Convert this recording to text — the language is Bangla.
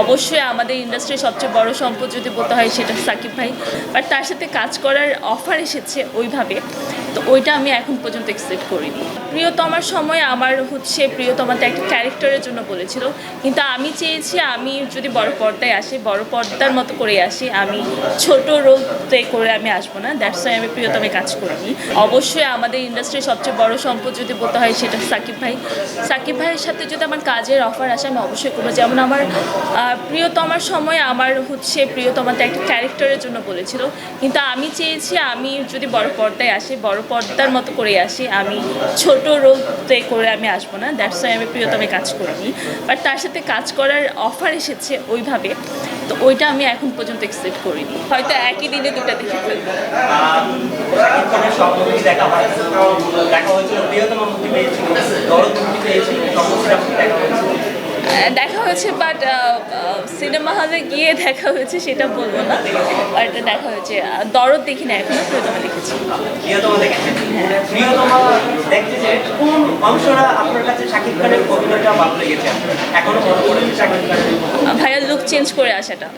অবশ্যই আমাদের ইন্ডাস্ট্রির সবচেয়ে বড় সম্পদ যদি বলতে হয় সেটা সাকিব ভাই। বাট তার সাথে কাজ করার অফার এসেছে ওইভাবে। তো ওইটা আমি এখন পর্যন্ত এক্সপেক্ট করিনি। প্রিয়তমার সময় আমার হচ্ছে প্রিয়তমাতে একটা ক্যারেক্টারের জন্য বলেছিল। কিন্তু আমি চেয়েছি আমি যদি বড় পর্দায় আসি, বড় পর্দার মতো করে আসি, আমি ছোট রোলতে করে আমি আসব না। দ্যাটস ওয়াই আমি প্রিয়তমে কাজ করিনি। অবশ্যই আমাদের ইন্ডাস্ট্রির সবচেয়ে বড় সম্পদ যদি বলতে হয় সেটা সাকিব ভাই। সাকিব ভাইয়ের সাথে যদি আমার কাজের অফার আসে, আমি অবশ্যই করব। যেমন আমার প্রিয়তমার সময় আমার হচ্ছে প্রিয়তমাতে একটা ক্যারেক্টারের জন্য বলেছিল। কিন্তু আমি চেয়েছি আমি যদি বড় পর্দায় আসি বড় পর্দার মতো করে আসি আমি ছোট রোলতে করে আমি আসব না। দ্যাটস ওয়াই আমি প্রিয়তমে কাজ করিনি। বাট তার সাথে কাজ করার অফার এসেছে ওইভাবে। তো ওইটা আমি এখন পর্যন্ত এক্সপেক্ট করিনি। হয়তো একই দিনে দুটা দেখে ফেলব। দেখা হয় হয়েছে বাট সিনেমা হলে গিয়ে দেখা হয়েছে সেটা বলব না। বাট দেখা হয়েছে। দরদ দেখি না এখনও প্রিয়তমা দেখেছি। প্রিয়তমা দেখেছেন? প্রিয়তমা দেখতে যে কোন অংশটা আপনার কাছে শাকিব খানের অভিনয়টা ভালো লেগেছে? এখনও মনে করেন শাকিব খানের আহ, ভাইয়া লুক চেঞ্জ করে আসাটা।